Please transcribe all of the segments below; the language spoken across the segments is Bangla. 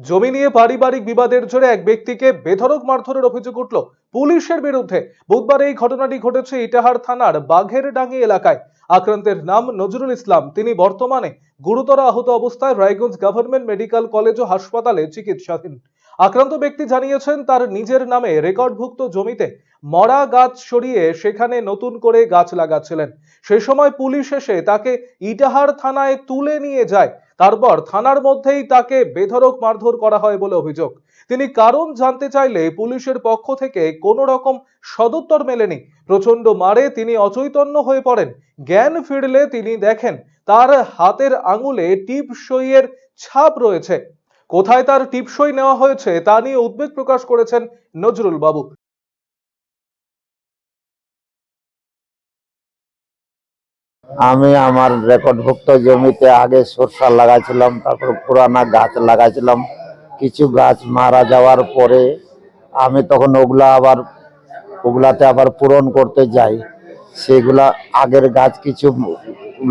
জমি নিয়ে পারিবারিক বিবাদের জেরে এক ব্যক্তিকে বেধড়ক মারধরের অভিযোগ উঠল। পুলিশের বিরুদ্ধে বুধবার এই ঘটনাটি ঘটেছে ইটাহার থানার বাঘেরডাঙ্গি এলাকায়। আক্রান্তের নাম নজরুল ইসলাম। তিনি বর্তমানে গুরুতর আহত অবস্থায় রায়গঞ্জ গভর্নমেন্ট মেডিকেল কলেজ ও হাসপাতালে চিকিৎসাধীন। আক্রান্ত ব্যক্তি জানিয়েছেন, তার নিজের নামে রেকর্ডভুক্ত জমিতে মরা গাছ সরিয়ে সেখানে নতুন করে গাছ লাগাচ্ছিলেন। সে সময় পুলিশ এসে তাকে ইটাহার থানায় তুলে নিয়ে যায়। তারপর থানার মধ্যেই তাকে বেধড়ক মারধর করা হয় বলে অভিযোগ। তিনি কারণ জানতে চাইলে পুলিশের পক্ষ থেকে কোনো রকম সদুত্তর মেলেনি। প্রচণ্ড মারে তিনি অচৈতন্য হয়ে পড়েন। জ্ঞান ফিরলে তিনি দেখেন তার হাতের আঙুলে টিপ সইয়ের ছাপ রয়েছে। কোথায় তার টিপসই নেওয়া হয়েছে তা নিয়ে উদ্বেগ প্রকাশ করেছেন নজরুল বাবু আমি আমার রেকর্ডভুক্ত জমিতে আগে সরষা লাগাইছিলাম, তারপর পুরানা গাছ লাগাইছিলাম। কিছু গাছ মারা যাওয়ার পরে আমি তখন ওগুলা আবার, ওগুলাতে আবার পূরণ করতে যাই। সেগুলা আগের গাছ কিছু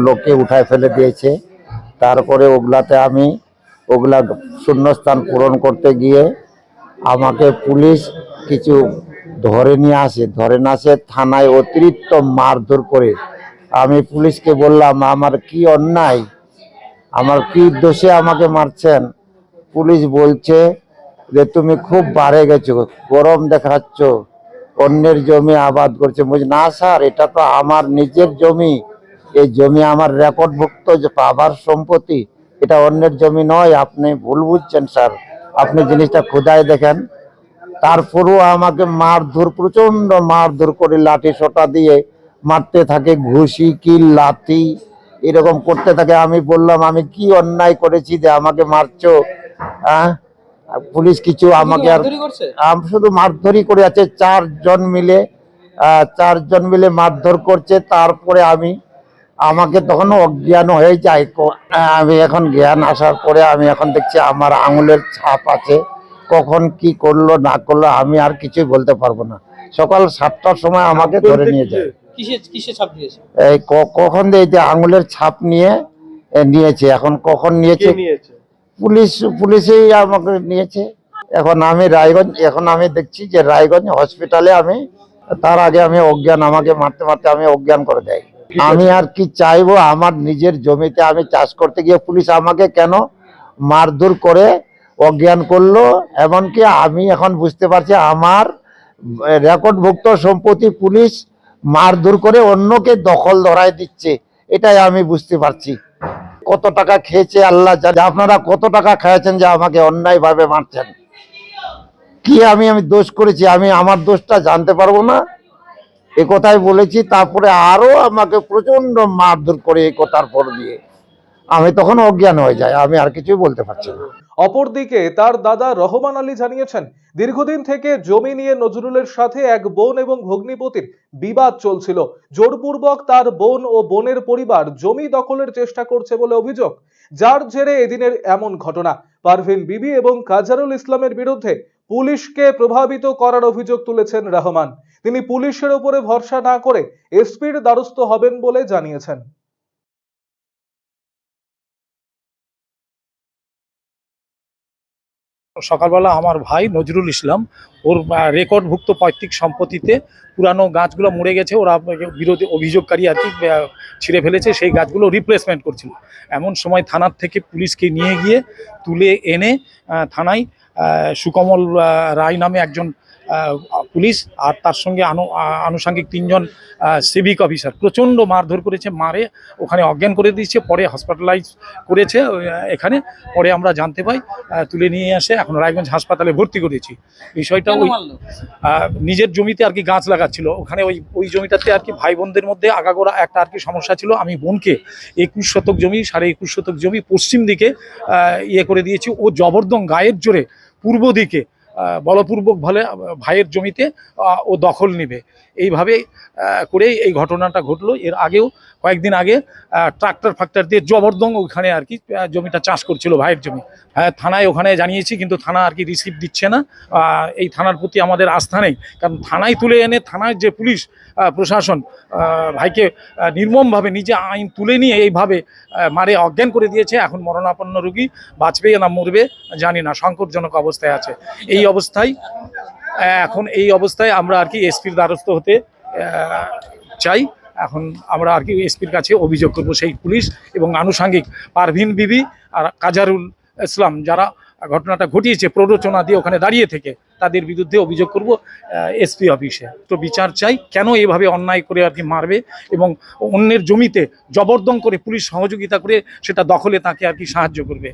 লোকে উঠায় ফেলে দিয়েছে। তারপরে ওগুলাতে আমি ওগুলা শূন্যস্থান পূরণ করতে গিয়ে আমাকে পুলিশ কিছু ধরে নিয়ে আসে। ধরে নিয়ে আসে থানায় অতিরিক্ত মারধর করে আমি পুলিশকে বললাম, আমার কি অন্যায়? আমার কি দোষে আমাকে মারছেন? পুলিশ বলছে যে, তুমি খুব বাড়ে গেছো, গরম দেখাচ্ছ, অন্যের জমি আবাদ করছে। বলছি, না স্যার, এটা তো আমার নিজের জমি। এই জমি আমার রেকর্ডভুক্ত যে বাবার সম্পত্তি, এটা অন্যের জমি নয়। আপনি ভুল বুঝছেন স্যার। আপনি জিনিসটা খোদায় দেখেন। তারপরও আমাকে মারধর প্রচণ্ড মারধর করে লাঠি, সোটা দিয়ে মারতে থাকে ঘুষি কি লাথি এরকম করতে থাকে। আমি বললাম আমি কি অন্যায় করেছি যে আমাকে মারছো? হ্যাঁ পুলিশ কিছু আমাকে আর মারধরি করছে? আম শুধু মারধরই করে আছে চারজন মিলে চারজন মিলে মারধর করছে। তারপরে আমি আমাকে তখন অজ্ঞান হয়ে যায়। ক- আমি এখন জ্ঞান আসার পরে আমি এখন দেখছি আমার আঙুলের ছাপ আছে। কখন কি করল না করল আমি আর কিছুই বলতে পারব না। সকাল সাতটার সময় আমাকে ধরে নিয়ে যায়। কিসে কিসে ছাপ দিয়েছে? এই ক- কখন দিয়ে এই আঙুলের ছাপ নিয়ে নিয়েছে এখন কখন নিয়েছে? পুলিশ পুলিশেই আমাকে নিয়েছে। এখন আমি রায়গঞ্জ এখন আমি দেখছি যে রায়গঞ্জ হসপিটালে আমি তার আগে আমি অজ্ঞান আমাকে মারতে মারতে আমি অজ্ঞান করে দেয়। আমি আর কি চাইব আমার নিজের জমিতে আমি চাষ করতে গিয়ে পুলিশ আমাকে কেন মারধর করে অজ্ঞান করল? এমনকি আমি এখন বুঝতে পারছি আমার রেকর্ডভুক্ত সম্পত্তি পুলিশ মারধর করে অন্যকে দখল ধরায় দিচ্ছে, এটাই আমি বুঝতে পারছি। কত টাকা খেয়েছে আল্লাহ জানে, আপনারা কত টাকা খেয়েছেন যে আমাকে অন্যায় ভাবে মারছেন? কি আমি আমি দোষ করেছি? আমি আমার দোষটা জানতে পারব না? এ কথাই বলেছি, তারপরে আরও আমাকে প্রচণ্ড মারধর করে এ কথার পর দিয়ে। আমি তখন অজ্ঞান হয়ে যাই, আমি আর কিছুই বলতে পারছি না। অপরদিকে তার দাদা রহমান আলী জানিয়েছেন, দীর্ঘদিন থেকে জমি নিয়ে নজরুলের সাথে এক বোন এবং ভগ্নিপতির বিবাদ চলছিল। জোরপূর্বক তার বোন ও বোনের পরিবার জমি দখলের চেষ্টা করছে বলে অভিযোগ। যার জেরে এদিনের এমন ঘটনা। পারভিন বিবি এবং কাজারুল ইসলামের বিরুদ্ধে পুলিশকে প্রভাবিত করার অভিযোগ তুলেছেন রহমান। তিনি পুলিশের উপরে ভরসা না করে এসপির দ্বারস্থ হবেন বলে জানিয়েছেন। সকালবেলা আমার ভাই নজরুল ইসলাম, ওর রেকর্ডভুক্ত পৈতৃক সম্পত্তিতে পুরানো গাছগুলো মরে গেছে, ওরা বিরোধী অভিযোগকারী আর কি ছিঁড়ে ফেলেছে, সেই গাছগুলো রিপ্লেসমেন্ট করছিল। এমন সময় থানার থেকে পুলিশকে নিয়ে গিয়ে তুলে এনে থানায় সুকমল রায় নামে একজন পুলিশ আর তার সঙ্গে আনুষঙ্গিক তিনজন সিভিক অফিসার প্রচণ্ড মারধর করেছে মারে ওখানে অজ্ঞান করে দিয়েছে পরে হসপিটালাইজ করেছে এখানে। পরে আমরা জানতে পাই তুলে নিয়ে আসে এখন রায়গঞ্জ হাসপাতালে ভর্তি করেছি। বিষয়টা ওই নিজের জমিতে আর কি গাছ লাগাচ্ছিল। ওখানে ওই ওই জমিটাতে আর কি ভাই বোনদের মধ্যে আগাগোড়া একটা আর কি সমস্যা ছিল। আমি বোনকে একুশ শতক জমি সাড়ে একুশ শতক জমি পশ্চিম দিকে ইয়ে করে দিয়েছি। ও জবরদং গায়ের জোরে পূর্ব দিকে বলপূর্বক আহ, ভাইয়ের জমিতে ও দখল নেবে। এইভাবে করেই এই ঘটনাটা ঘটলো। এর আগেও কয়েকদিন আগে ট্রাক্টর ফাক্টর দিয়ে জবরদং ওখানে আর কি জমিটা চাষ করছিল ভাইয়ের জমি। হ্যাঁ থানায় ওখানে জানিয়েছি কিন্তু থানা আর কি রিসিভ দিচ্ছে না। এই থানার প্রতি আমাদের আস্থা নেই। কারণ থানায় তুলে এনে থানায় যে পুলিশ প্রশাসন ভাইকে নির্মমভাবে নিজে আইন তুলে নিয়ে এইভাবে মারে অজ্ঞান করে দিয়েছে। এখন মরণাপন্ন রোগী বাঁচবে না মরবে জানি না সংকটজনক অবস্থায় আছে। এই অবস্থায় এখন এই অবস্থায় আমরা আর কি এসপির দ্বারস্থ হতে চাই। এখন আমরা আর কি এসপির কাছে অভিযোগ করব সেই পুলিশ এবং আনুষাঙ্গিক পারভিন বিবি আর কাজারুল ইসলাম যারা ঘটনাটা ঘটিয়েছে, প্ররোচনা দিয়ে ওখানে দাঁড়িয়ে থেকে, তাদের বিরুদ্ধে অভিযোগ করব এসপি অফিসে। তো বিচার চাই কেন এভাবে অন্যায় করে আর কি মারবে এবং অন্যের জমিতে জবরদম করে পুলিশ সহযোগিতা করে সেটা দখলে তাকে আর কি সাহায্য করবে।